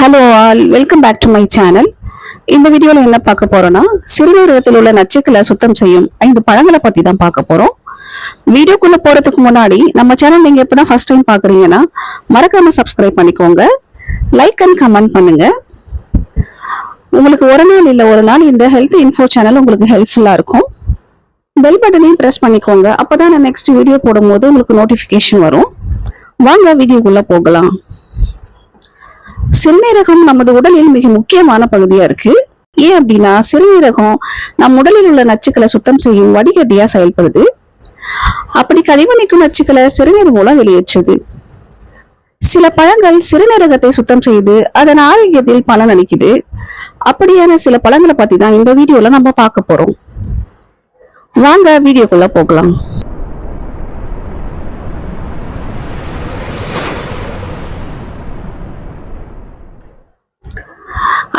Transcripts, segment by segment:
Hello all welcome back to my channel இந்த வீடியோவில் என்ன பார்க்க போகிறோன்னா சிறுநீரகத்தில் உள்ள நச்சுக்களை சுத்தம் செய்யும் ஐந்து பழங்களை பற்றி தான் பார்க்க போகிறோம் வீடியோக்குள்ளே போகிறதுக்கு முன்னாடி நம்ம சேனல் நீங்கள் இப்பதான் ஃபர்ஸ்ட் டைம் பார்க்குறீங்கன்னா மறக்காமல் சப்ஸ்கிரைப் பண்ணிக்கோங்க. லைக் அண்ட் கமெண்ட் பண்ணுங்கள் உங்களுக்கு ஒரு நாள் இல்லை ஒரு நாள் இந்த ஹெல்த் இன்ஃபோ சேனல் உங்களுக்கு ஹெல்ப்ஃபுல்லாக இருக்கும். பெல் பட்டனையும் ப்ரெஸ் பண்ணிக்கோங்க. அப்போ தான் நான் நெக்ஸ்ட் வீடியோ போடும்போது உங்களுக்கு நோட்டிஃபிகேஷன் வரும். வாங்க வீடியோக்குள்ளே போகலாம். சிறுநீரகம் நமது உடலில் மிக முக்கியமான பகுதியா இருக்கு. ஏன் அப்படின்னா சிறுநீரகம் நம் உடலில் உள்ள நச்சுக்களை சுத்தம் செய்யும் வடிகட்டியா செயல்படுது. அப்படி கழிவு நீக்கும் நச்சுக்களை சிறுநீர் மூலம் வெளியேற்றுது. சில பழங்கள் சிறுநீரகத்தை சுத்தம் செய்து அதன் ஆரோக்கியத்தில் பலன் அளிக்குது. அப்படியான சில பழங்களை பத்தி தான் இந்த வீடியோல நம்ம பார்க்க போறோம். வாங்க வீடியோக்குள்ள போகலாம்.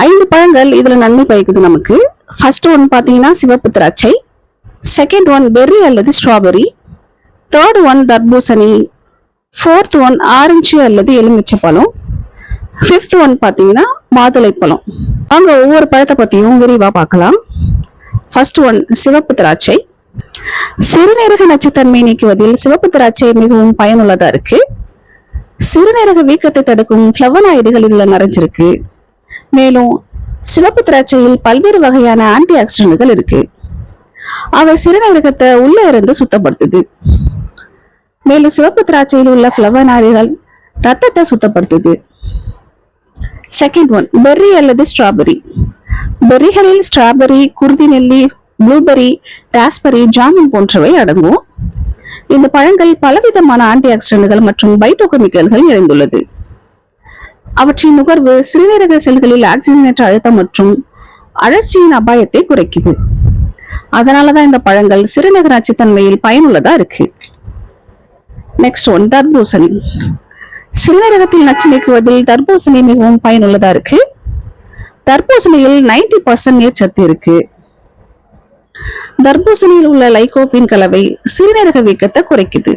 ஐந்து பழங்கள் இதுல நன்மை பயக்குது நமக்கு. ஃபர்ஸ்ட் ஒன் பார்த்தீங்கன்னா சிவப்பு திராட்சை. செகண்ட் ஒன் பெர்ரி அல்லது ஸ்ட்ராபெரி தேர்ட் ஒன் தர்பூசணி. ஃபோர்த் ஒன் ஆரஞ்சு அல்லது எலுமிச்சை பழம் ஃபிஃப்த் ஒன் பார்த்தீங்கன்னா மாதுளை பழம். அவங்க ஒவ்வொரு பழத்தை பற்றியும் விரிவாக பார்க்கலாம். ஃபர்ஸ்ட் ஒன் சிவப்பு திராட்சை. சிறுநீரக நச்சுத்தன்மை நீக்குவதில் சிவப்பு திராட்சை மிகவும் பயனுள்ளதாக இருக்கு. சிறுநீரக வீக்கத்தை தடுக்கும் ஃப்ளவனாய்டுகள் இதில் நிறைஞ்சிருக்கு. மேலும் சிவப்பு திராட்சையில் பல்வேறு வகையான ஆன்டி ஆக்சிடென்ட்கள் இருக்கு. அவை சிறுநீரகத்தை உள்ள இருந்து சுத்தப்படுத்துது. மேலும் சிவப்பு திராட்சையில் உள்ள பிளவனாய்டுகள் ரத்தத்தை சுத்தப்படுத்துது. செகண்ட் ஒன் பெர்ரி அல்லது ஸ்ட்ராபெரி பெர்ரிகளில் ஸ்ட்ராபெரி குருதி நெல்லி ப்ளூபெரி ராஸ்பெரி ஜாமின் போன்றவை அடங்கும். இந்த பழங்கள் பலவிதமான ஆன்டி ஆக்சிடென்ட்கள் மற்றும் பைட்டோகெமிக்கல்கள் நிறைந்துள்ளது. அவற்றின் நுகர்வு சிறுநீரக செல்களில் ஆக்சிஜனேற்ற அழுத்தம் மற்றும் அழற்சியின் அபாயத்தை குறைக்குது. அதனாலதான் இந்த பழங்கள் சிறுநீரக நச்சுத்தன்மையில் பயனுள்ளதா இருக்கு. நெக்ஸ்ட் ஒன் தர்பூசணி. சிறுநீரகத்தில் நச்சு நீக்குவதில் தர்பூசணி மிகவும் பயனுள்ளதா இருக்கு. தர்பூசணியில் நைன்டி பர்சன்ட் சத்து இருக்கு. தர்பூசணியில் உள்ள லைகோபின் கலவை சிறுநீரக வீக்கத்தை குறைக்குது.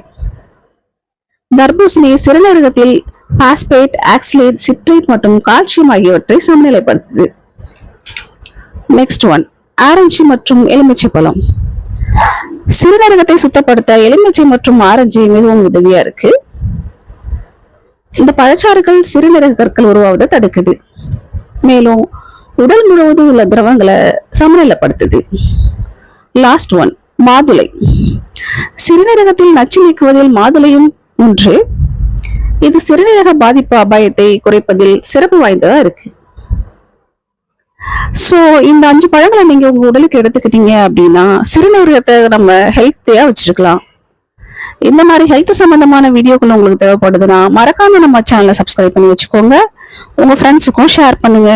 தர்பூசணி சிறுநீரகத்தில் பாஸ்பேட் ஆக்சிலேட் சிட்ரேட் மற்றும் கால்சியம் ஆகியவற்றை சமநிலைப்படுத்துது. நெக்ஸ்ட் ஒன் ஆரஞ்சு மற்றும் எலுமிச்சை பழம். சிறுநீரகத்தை சுத்தப்படுத்த எலுமிச்சை மற்றும் ஆரஞ்சு மிகவும் உதவியா இருக்கு. இந்த பழச்சாறுகள் சிறுநீரக கற்கள் உருவாவதை தடுக்குது. மேலும் உடல் முழுவதும் உள்ள திரவங்களை சமநிலைப்படுத்துது. லாஸ்ட் ஒன் மாதுளை. சிறுநீரகத்தில் நச்சு நீக்குவதில் மாதுளையும் ஒன்று இது சிறுநீரக பாதிப்பு அபாயத்தை குறைப்பதில் சிறப்பு வாய்ந்ததா இருக்கு. ஸோ இந்த அஞ்சு பழங்களை நீங்க உங்க உடலுக்கு எடுத்துக்கிட்டீங்க அப்படின்னா சிறுநீரகத்தை நம்ம ஹெல்த்தியா வச்சிருக்கலாம். இந்த மாதிரி ஹெல்த் சம்பந்தமான வீடியோக்கள் உங்களுக்கு தேவைப்படுதுன்னா மறக்காம நம்ம சேனலை சப்ஸ்கிரைப் பண்ணி வச்சுக்கோங்க. உங்க ஃப்ரெண்ட்ஸுக்கும் ஷேர் பண்ணுங்க.